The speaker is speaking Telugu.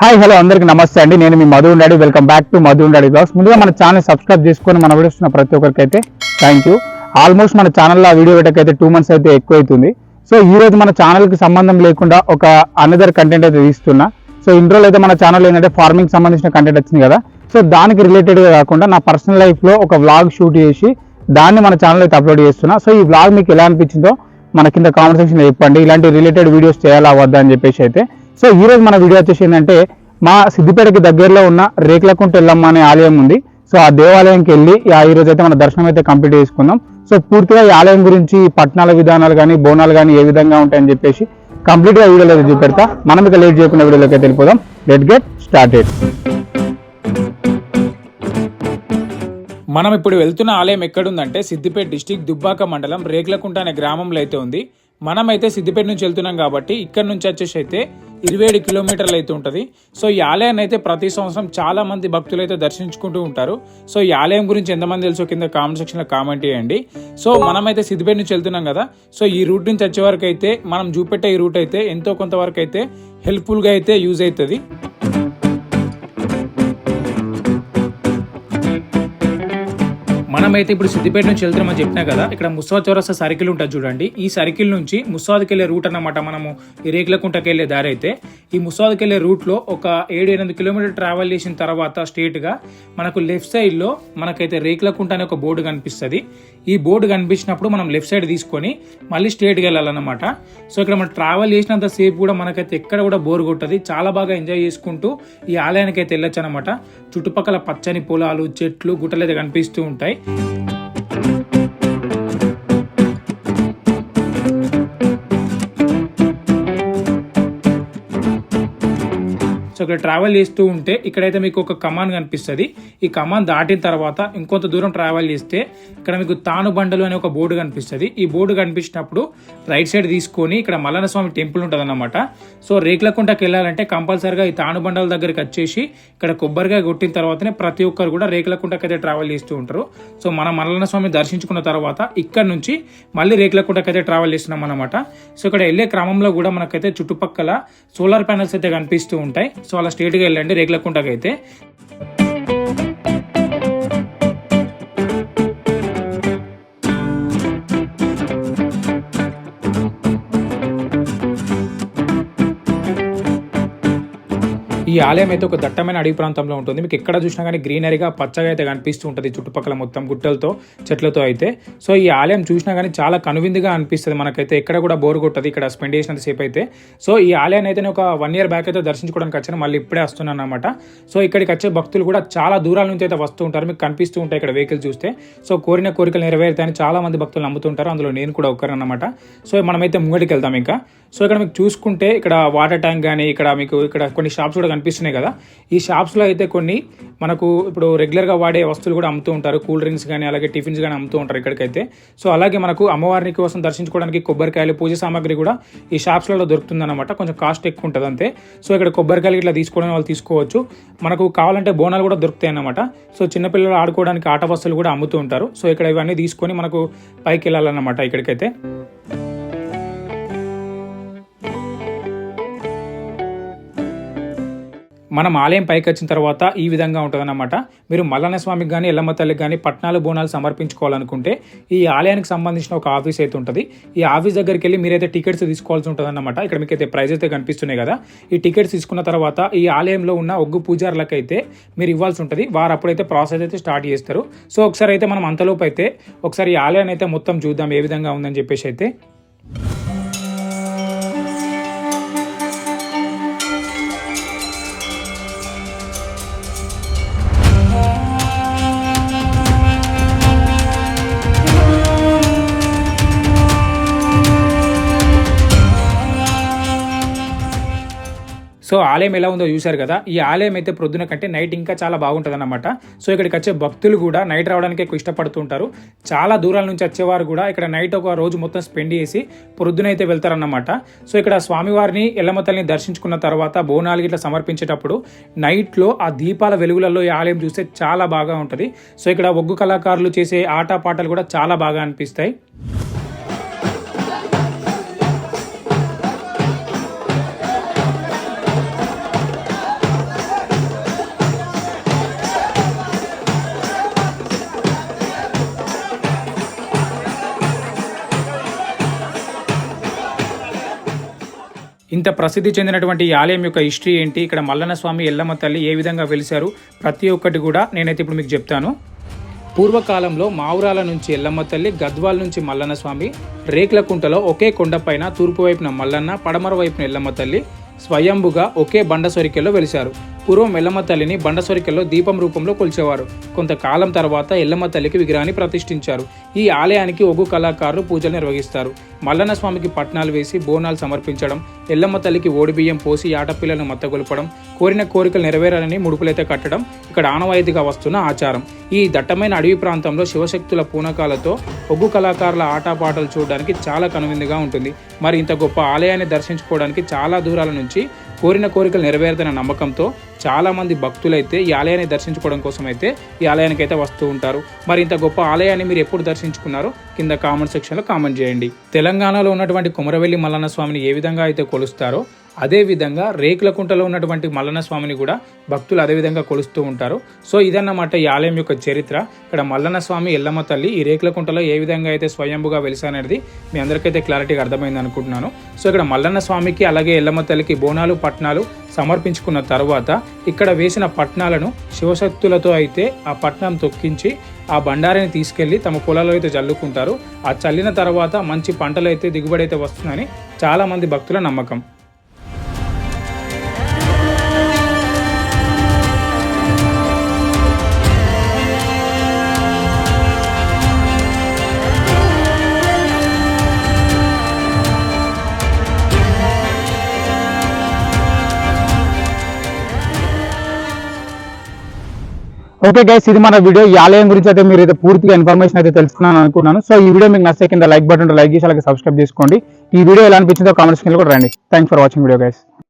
హాయ్ హలో అందరికీ నమస్తే అండి. నేను మీ Madhu Undadi welcome back to Madhu Undadi blogs ముందుగా మన ఛానల్ సబ్స్క్రైబ్ చేసుకొని మన వీడియోస్ ప్రతి ఒక్కరికి అయితే థ్యాంక్ యూ ఆల్మోస్ట్ మన ఛానల్లో వీడియో పెట్టకైతే టూ మంత్స్ అయితే ఎక్కువ అవుతుంది సో ఈ రోజు మన ఛానల్కి సంబంధం లేకుండా ఒక అనదర్ కంటెంట్ అయితే తీస్తున్నా. సో ఇన్ని రోజులు అయితే మన ఛానల్ ఏంటంటే ఫార్మింగ్ సంబంధించిన కంటెంట్ వచ్చింది కదా. సో దానికి రిలేటెడ్గా కాకుండా నా పర్సనల్ లైఫ్లో ఒక వ్లాగ్ షూట్ చేసి దాన్ని మన ఛానల్ అయితే అప్లోడ్ చేస్తున్నా. సో ఈ వ్లాగ్ మీకు ఎలా అనిపించిందో మన కింద కామెంట్ సెక్షన్ చెప్పండి. ఇలాంటి రిలేటెడ్ వీడియోస్ చేయాలా వద్దా అని చెప్పేసి అయితే సో ఈరోజు మన వీడియో వచ్చేసి ఏంటంటే మా సిద్దిపేటకి దగ్గరలో ఉన్న రేకులకుంట ఎల్లమ్మ అనే ఆలయం ఉంది. సో ఆ దేవాలయంకి వెళ్ళి ఆ ఈ అయితే మన దర్శనం అయితే కంప్లీట్ చేసుకుందాం. సో పూర్తిగా ఈ ఆలయం గురించి పట్టణాల విధానాలు కానీ బోనాలు కానీ ఏ విధంగా ఉంటాయని చెప్పేసి కంప్లీట్గా వీడియోలో చూపెడతా. మనం ఇక లేట్ చేయకుండా వీడియోలోకి అయితే వెళ్ళిపోదాం. లెట్ గెట్ స్టార్టెడ్ మనం ఇప్పుడు వెళ్తున్న ఆలయం ఎక్కడుందంటే సిద్దిపేట డిస్టిక్ దుబ్బాక మండలం రేగ్లకుంట అనే గ్రామంలో అయితే ఉంది. మనమైతే సిద్దిపేట నుంచి వెళ్తున్నాం కాబట్టి ఇక్కడ నుంచి వచ్చేసి అయితే ఇరవై ఏడు కిలోమీటర్లు అయితే ఉంటుంది. సో ఈ ఆలయాన్ని అయితే ప్రతి సంవత్సరం చాలా మంది భక్తులు అయితే దర్శించుకుంటూ ఉంటారు. సో ఈ ఆలయం గురించి ఎంతమంది తెలుసో కింద కామెంట్ సెక్షన్లో కామెంట్ చేయండి. సో మనమైతే సిద్దిపేట నుంచి వెళ్తున్నాం కదా సో ఈ రూట్ నుంచి వచ్చే వరకు అయితే మనం చూపెట్టే ఈ రూట్ అయితే ఎంతో కొంతవరకు అయితే హెల్ప్ఫుల్గా అయితే యూజ్ అవుతుంది. మనమైతే ఇప్పుడు సిద్దిపేట నుంచి వెళ్తున్నామని చెప్పినా కదా ఇక్కడ ముస్వా చౌరస్తా సర్కిల్ ఉంటుంది చూడండి. ఈ సర్కిల్ నుంచి ముస్వాద్కి వెళ్ళే రూట్ అన్నమాట. మనము ఈ రేకులకుంటకి వెళ్ళే దారి అయితే ఈ ముస్వాద్కి వెళ్ళే రూట్లో ఒక ఏడు ఎనిమిది కిలోమీటర్ ట్రావెల్ చేసిన తర్వాత స్ట్రేట్గా మనకు లెఫ్ట్ సైడ్లో మనకైతే రేకులకుంట అనే ఒక బోర్డు కనిపిస్తుంది. ఈ బోర్డు కనిపించినప్పుడు మనం లెఫ్ట్ సైడ్ తీసుకొని మళ్ళీ స్ట్రేట్గా వెళ్ళాలన్నమాట. సో ఇక్కడ మనం ట్రావెల్ చేసినంత సేపు కూడా మనకైతే ఎక్కడ కూడా బోర్ కొట్టది. చాలా బాగా ఎంజాయ్ చేసుకుంటూ ఈ ఆలయానికి అయితే వెళ్ళొచ్చు అనమాట చుట్టుపక్కల పచ్చని పొలాలు చెట్లు గుట్టలు అయితే కనిపిస్తూ ఉంటాయి. సో ఇక్కడ ట్రావెల్ చేస్తూ ఉంటే ఇక్కడైతే మీకు ఒక కమాన్ కనిపిస్తుంది. ఈ కమాన్ దాటిన తర్వాత ఇంకొంత దూరం ట్రావెల్ చేస్తే ఇక్కడ మీకు తాను బండలు అనే ఒక బోర్డు కనిపిస్తుంది. ఈ బోర్డు కనిపించినప్పుడు రైట్ సైడ్ తీసుకొని ఇక్కడ మల్లన్న స్వామి టెంపుల్ ఉంటుంది అనమాట సో రేకులకుంటకి వెళ్ళాలంటే కంపల్సరిగా ఈ తాను బండల దగ్గరికి వచ్చేసి ఇక్కడ కొబ్బరికాయ కొట్టిన తర్వాతనే ప్రతి ఒక్కరు కూడా రేకులకుంటకి అయితే ట్రావెల్ చేస్తూ ఉంటారు. సో మనం మల్లన్న స్వామి దర్శించుకున్న తర్వాత ఇక్కడ నుంచి మళ్ళీ రేకులకుంటకి అయితే ట్రావెల్ చేస్తున్నాం అనమాట సో ఇక్కడ వెళ్ళే క్రమంలో కూడా మనకైతే చుట్టుపక్కల సోలార్ ప్యానల్స్ అయితే కనిపిస్తూ ఉంటాయి. సో అలా స్ట్రేట్గా వెళ్ళండి రేకులకుంటకి అయితే ఈ ఆలయం అయితే ఒక దట్టమైన అడవి ప్రాంతంలో ఉంటుంది. మీకు ఎక్కడ చూసినా కానీ గ్రీనరీగా పచ్చగా అయితే కనిపిస్తూ ఉంటుంది చుట్టుపక్కల మొత్తం గుట్టలతో చెట్లతో అయితే. సో ఈ ఆలయం చూసినా కానీ చాలా కనువిందుగా అనిపిస్తుంది మనకైతే. ఎక్కడ కూడా బోర్ కొట్టదు ఇక్కడ స్పెండ్ చేసినంత సేపు అయితే. సో ఈ ఆలయాన్ని అయితే నేను ఒక వన్ ఇయర్ బ్యాక్ అయితే దర్శించుకోవడానికి వచ్చాను. మళ్ళీ ఇప్పుడే వస్తున్నాను అనమాట సో ఇక్కడికి వచ్చే భక్తులు కూడా చాలా దూరాల నుంచి అయితే వస్తూ ఉంటారు. మీకు కనిపిస్తూ ఉంటాయి ఇక్కడ వెహికల్ చూస్తే. సో కోరిన కోరికలు నెరవేరుతాయని చాలా మంది భక్తులు నమ్ముతుంటారు అందులో నేను కూడా ఒక్కరన్నమాట సో మనమైతే ముంగడికి వెళ్తాం ఇంకా. సో ఇక్కడ మీకు చూసుకుంటే ఇక్కడ వాటర్ ట్యాంక్ కానీ ఇక్కడ మీకు ఇక్కడ కొన్ని షాప్స్ కూడా కనిపిస్తున్నాయి కదా. ఈ షాప్స్లో అయితే కొన్ని మనకు ఇప్పుడు రెగ్యులర్గా వాడే వస్తువులు కూడా అమ్ముతూ ఉంటారు. కూల్ డ్రింక్స్ కానీ అలాగే టిఫిన్స్ కానీ అమ్ముతూ ఉంటారు ఇక్కడికైతే. సో అలాగే మనకు అమ్మవారిని కోసం దర్శించుకోవడానికి కొబ్బరికాయలు పూజ సామాగ్రి కూడా ఈ షాప్స్లలో దొరుకుతుందన్నమాట. కొంచెం కాస్ట్ ఎక్కువ ఉంటుంది అంతే సో ఇక్కడ కొబ్బరికాయలు ఇట్లా తీసుకోవడం వాళ్ళు తీసుకోవచ్చు. మనకు కావాలంటే బోనాలు కూడా దొరుకుతాయి అన్నమాట. సో చిన్నపిల్లలు ఆడుకోవడానికి ఆట వస్తువులు కూడా అమ్ముతూ ఉంటారు. సో ఇక్కడ ఇవన్నీ తీసుకొని మనకు పైకి వెళ్ళాలన్నమాట ఇక్కడికైతే. మనం ఆలయం పైకి వచ్చిన తర్వాత ఈ విధంగా ఉంటుందన్నమాట. మీరు మల్లన్న స్వామికి కానీ ఎల్లమ్మ తల్లికి కానీ పట్నాలు బోనాలు సమర్పించుకోవాలనుకుంటే ఈ ఆలయానికి సంబంధించిన ఒక ఆఫీస్ అయితే ఉంటుంది. ఈ ఆఫీస్ దగ్గరికి వెళ్ళి మీరైతే టికెట్స్ తీసుకోవాల్సి ఉంటుంది అన్నమాట ఇక్కడ మీకు అయితే ప్రైజ్ అయితే కనిపిస్తున్నాయి కదా. ఈ టికెట్స్ తీసుకున్న తర్వాత ఈ ఆలయంలో ఉన్న ఒగ్గు పూజారులకు అయితే మీరు ఇవ్వాల్సి ఉంటుంది. వారు అప్పుడైతే ప్రాసెస్ అయితే స్టార్ట్ చేస్తారు. సో ఒకసారి అయితే మనం అంతలోపు అయితే ఒకసారి ఈ ఆలయాన్ని అయితే మొత్తం చూద్దాం ఏ విధంగా ఉందని చెప్పేసి అయితే. సో ఆలయం ఎలా ఉందో చూశారు కదా. ఈ ఆలయం అయితే ప్రొద్దున కంటే నైట్ ఇంకా చాలా బాగుంటుంది అనమాట సో ఇక్కడికి వచ్చే భక్తులు కూడా నైట్ రావడానికి ఎక్కువ ఇష్టపడుతుంటారు చాలా దూరాల నుంచి వచ్చేవారు కూడా ఇక్కడ నైట్ ఒక రోజు మొత్తం స్పెండ్ చేసి ప్రొద్దున అయితే వెళ్తారన్నమాట. సో ఇక్కడ స్వామివారిని ఎల్లమతల్ని దర్శించుకున్న తర్వాత బోనాలు ఇట్లా సమర్పించేటప్పుడు నైట్లో ఆ దీపాల వెలుగులలో ఈ ఆలయం చూస్తే చాలా బాగా ఉంటుంది. సో ఇక్కడ ఒగ్గు కళాకారులు చేసే ఆట పాటలు కూడా చాలా బాగా అనిపిస్తాయి. ఇంత ప్రసిద్ధి చెందినటువంటి ఈ ఆలయం యొక్క హిస్టరీ ఏంటి? ఇక్కడ మల్లన్న స్వామి ఎల్లమ్మ తల్లి ఏ విధంగా వెలిశారు? ప్రతి ఒక్కటి కూడా నేనైతే ఇప్పుడు మీకు చెప్తాను. పూర్వకాలంలో మావురాల నుంచి ఎల్లమ్మ తల్లి గద్వాల నుంచి మల్లన్న స్వామి రేకులకుంటలో ఒకే కొండపైన తూర్పు వైపున మల్లన్న పడమర వైపున ఎల్లమ్మ తల్లి స్వయంభుగా ఒకే బండ సొరికెల్లో వెలిశారు. పూర్వం ఎల్లమ్మ తల్లిని బండ సొరికెల్లో దీపం రూపంలో కొలిచేవారు. కొంతకాలం తర్వాత ఎల్లమ్మ తల్లికి విగ్రహాన్ని ప్రతిష్ఠించారు. ఈ ఆలయానికి ఒగ్గు కళాకారులు పూజలు నిర్వహిస్తారు. మల్లన్న స్వామికి పట్నాలు వేసి బోనాలు సమర్పించడం ఎల్లమ్మ తల్లికి ఓడిబియ్యం పోసి ఆటపిల్లను మత్తగొల్పడం కోరిన కోరికలు నెరవేరాలని ముడుపులైతే కట్టడం ఇక్కడ ఆనవాయితీగా వస్తున్న ఆచారం. ఈ దట్టమైన అడవి ప్రాంతంలో శివశక్తుల పూనకాలతో ఒగ్గు కళాకారుల ఆటపాటలు చూడడానికి చాలా కనువిందుగా ఉంటుంది. మరి ఇంత గొప్ప ఆలయాన్ని దర్శించుకోవడానికి చాలా దూరాల నుంచి కోరిన కోరికలు నెరవేరుతున్న నమ్మకంతో చాలామంది భక్తులైతే ఈ ఆలయాన్ని దర్శించుకోవడం కోసం అయితే ఈ ఆలయానికి అయితే వస్తూ ఉంటారు. మరి ఇంత గొప్ప ఆలయాన్ని మీరు ఎప్పుడు దర్శించుకున్నారో కింద కామెంట్ సెక్షన్లో కామెంట్ చేయండి. తెలంగాణలో ఉన్నటువంటి కుమరవెల్లి మల్లన్న స్వామిని ఏ విధంగా అయితే కొలుస్తారో అదే విధంగా రేకులకుంటలో ఉన్నటువంటి మల్లన్న స్వామిని కూడా భక్తులు అదే విధంగా కొలుస్తూ ఉంటారు. సో ఇదన్నమాట ఈ ఆలయం యొక్క చరిత్ర. ఇక్కడ మల్లన్న స్వామి ఎల్లమ్మ తల్లి ఈ రేకులకుంటలో ఏ విధంగా అయితే స్వయంభుగా వెలిసాననేది మీ అందరికైతే క్లారిటీగా అర్థమైంది అనుకుంటున్నాను. సో ఇక్కడ మల్లన్న స్వామికి అలాగే ఎల్లమ్మ తల్లికి బోనాలు పట్నాలు సమర్పించుకున్న తర్వాత ఇక్కడ వేసిన పట్నాలను శివశక్తులతో అయితే ఆ పట్నం తొక్కించి ఆ బండారిని తీసుకెళ్ళి తమ పొలాల్లో అయితే చల్లుకుంటారు. ఆ చల్లిన తర్వాత మంచి పంటలు అయితే దిగుబడి అయితే వస్తుందని చాలామంది భక్తుల నమ్మకం. ఓకే గైస్ ఇది మన వీడియో ఈ ఆలయం గురించి అయితే మీరు అయితే పూర్తిగా ఇన్ఫర్మేషన్ అయితే తెలుసుకున్నాను అనుకున్నాను. సో ఈ వీడియో మీకు నచ్చే కింద లైక్ బటన్ లైక్ చేసి అలాగే సబ్స్క్రైబ్ చేసుకోండి. ఈ వీడియో ఎలా అనిపించిందో కామెంట్స్ కింద కూడా రండి thanks for watching video guys